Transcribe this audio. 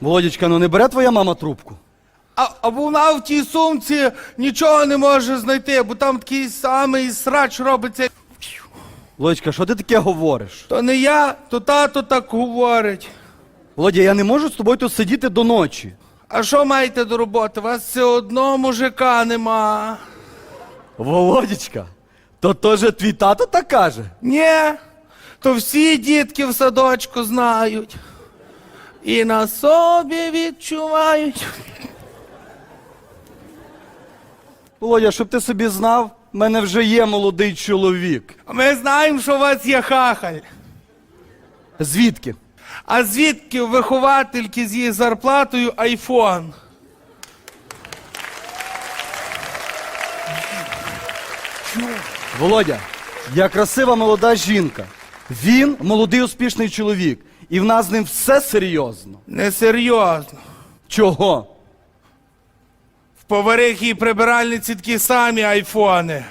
Володічка, ну не бере твоя мама трубку? А, а вона в тій сумці нічого не може знайти, бо там такий самий срач робиться. Володічка, що ти таке говориш? То не я, то тато так говорить. Володя, я не можу з тобою тут сидіти до ночі. А що маєте до роботи? У вас все одно мужика нема. Володічка, то теж твій тато так каже. Ні, то всі дітки в садочку знають. І на собі відчувають. Володя, щоб ти собі знав, в мене вже є молодий чоловік. Ми знаємо, що у вас є хахаль. Звідки? А звідки у виховательки з її зарплатою айфон? Володя, я красива молода жінка. Він молодий успішний чоловік. І в нас з ним все серйозно. Несерйозно. Чого? В поварихи і прибиральниці такі самі айфони.